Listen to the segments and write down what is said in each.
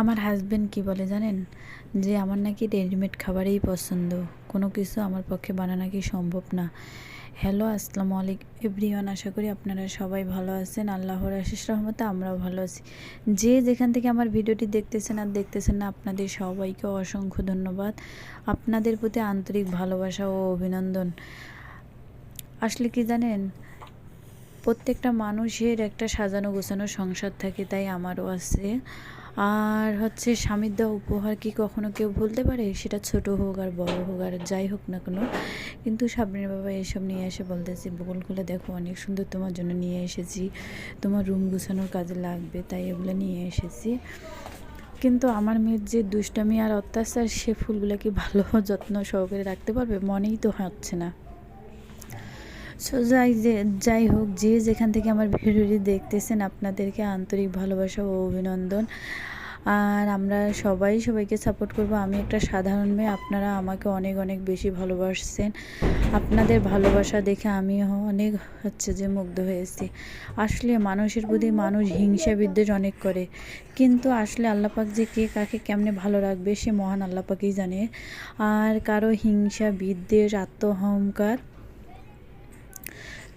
আমার হাজব্যান্ড কি বলে জানেন? যে আমার নাকি রেডিমেড খাবারই পছন্দ। কোনো কিছু আমার পক্ষে বানানো কি সম্ভব না। হ্যালো আসসালামু আলাইকুম। এভরিওয়ান আশা করি আপনারা সবাই ভালো আছেন। আল্লাহর আশিস রহমতে আমরাও ভালো আছি। যে যেখান থেকে আমার ভিডিওটি দেখতেছেন আর দেখতেছেন না, আপনাদের সবাইকে অসংখ্য ধন্যবাদ। আপনাদের প্রতি আন্তরিক ভালোবাসা ও অভিনন্দন। আসলে কি জানেন? প্রত্যেকটা মানুষের একটা সাজানো গোছানো সংসার থাকে, তাই আমারও আছে। আর হচ্ছে স্বামীর দেওয়া উপহার কি কখনো কেউ ভুলতে পারে? সেটা ছোট হোক আর বড় হোক আর যাই হোক না কোনো। কিন্তু সাবরিনের বাবা এসব নিয়ে এসে বলতেছে, বকুলগুলো দেখো, অনেক সুন্দর তোমার জন্য নিয়ে এসেছি। তোমার রুম গুছানোর কাজে লাগবে, তাই এগুলো নিয়ে এসেছি। কিন্তু আমার মেয়ের যে দুষ্টামি আর অত্যাচার, সে ফুলগুলো কি ভালো যত্ন সহকারে রাখতে পারবে? মনেই তো হচ্ছে না। সো যাই যে, যাই হোক, যে যেখান থেকে আমার ভিডিওটি দেখতেছেন, আপনাদেরকে আন্তরিক ভালোবাসা ও অভিনন্দন। আর আমরা সবাই সবাইকে সাপোর্ট করব। আমি একটা সাধারণ মেয়ে, আপনারা আমাকে অনেক অনেক বেশি ভালোবাসছেন। আপনাদের ভালোবাসা দেখে আমি অনেক হচ্ছে যে মুগ্ধ হয়েছি। আসলে মানুষের প্রতি মানুষ হিংসা বিদ্বেষ অনেক করে। কিন্তু আসলে আল্লাপাক যে কে কাকে কেমনে ভালো রাখবে, সে মহান আল্লাপাকেই জানে। আর কারও হিংসা, বিদ্বেষ, আত্মহংকার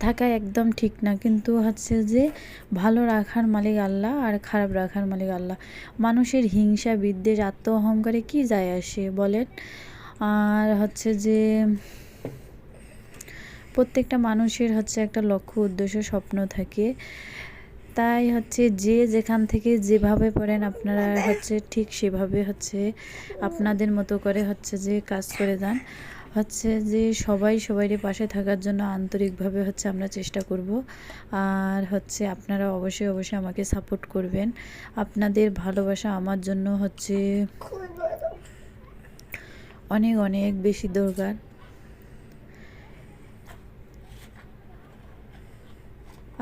থাকা একদম ঠিক না। কিন্তু হচ্ছে যে, ভালো রাখার মালিক আল্লাহ আর খারাপ রাখার মালিক আল্লাহ। মানুষের হিংসা, বিদ্বেষ আত্ম অহংকারে কী যায় আসে বলেন? আর হচ্ছে যে, প্রত্যেকটা মানুষের হচ্ছে একটা লক্ষ্য, উদ্দেশ্য, স্বপ্ন থাকে। তাই হচ্ছে যে, যেখান থেকে যেভাবে পড়েন আপনারা হচ্ছে ঠিক সেভাবে হচ্ছে আপনাদের মতো করে হচ্ছে যে কাজ করে যান। হচ্ছে যে সবাই সবাইয়ের পাশে থাকার জন্য আন্তরিকভাবে হচ্ছে আমরা চেষ্টা করব। আর হচ্ছে আপনারা অবশ্যই অবশ্যই আমাকে সাপোর্ট করবেন। আপনাদের ভালোবাসা আমার জন্য হচ্ছে অনেক অনেক বেশি দরকার।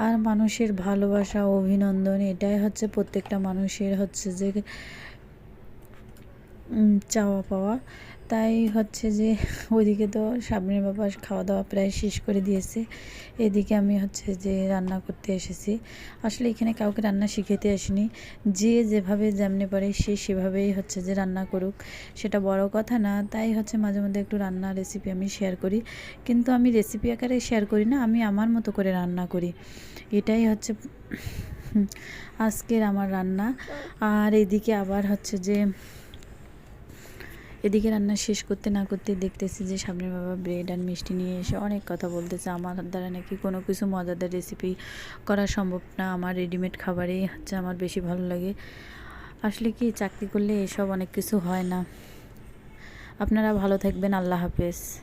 আর মানুষের ভালোবাসা, অভিনন্দন, এটাই হচ্ছে প্রত্যেকটা মানুষের হচ্ছে যে চাওয়া পাওয়া। তাই হচ্ছে যে ওইদিকে তো সামনের বাবা খাওয়া দাওয়া প্রায় শেষ করে দিয়েছে। এদিকে আমি হচ্ছে যে রান্না করতে এসেছি। আসলে এখানে কাউকে রান্না শিখাতে আসিনি। যে যেভাবে যেমনি পারে সে সেভাবেই হচ্ছে যে রান্না করুক। সেটা বড় কথা না, তাই হচ্ছে মাঝে মধ্যে একটু রান্না রেসিপি আমি শেয়ার করি। কিন্তু আমি রেসিপি আকারে শেয়ার করি না, আমি আমার মতো করে রান্না করি। এটাই হচ্ছে আজকের আমার রান্না। আর এদিকে আবার হচ্ছে যে এদিকে রান্না শেষ করতে না করতে দেখতেছি যে সামনের বাবা ব্রেড আর মিষ্টি নিয়ে এসে অনেক কথা বলতেছে। আমার দ্বারা নাকি কোনো কিছু মজাদার রেসিপি করা সম্ভব না। আমার রেডিমেড খাবারেই হচ্ছে আমার বেশি ভালো লাগে। আসলে কি, চাকরি করলে এসব অনেক কিছু হয় না। আপনারা ভালো থাকবেন। আল্লাহ হাফেজ।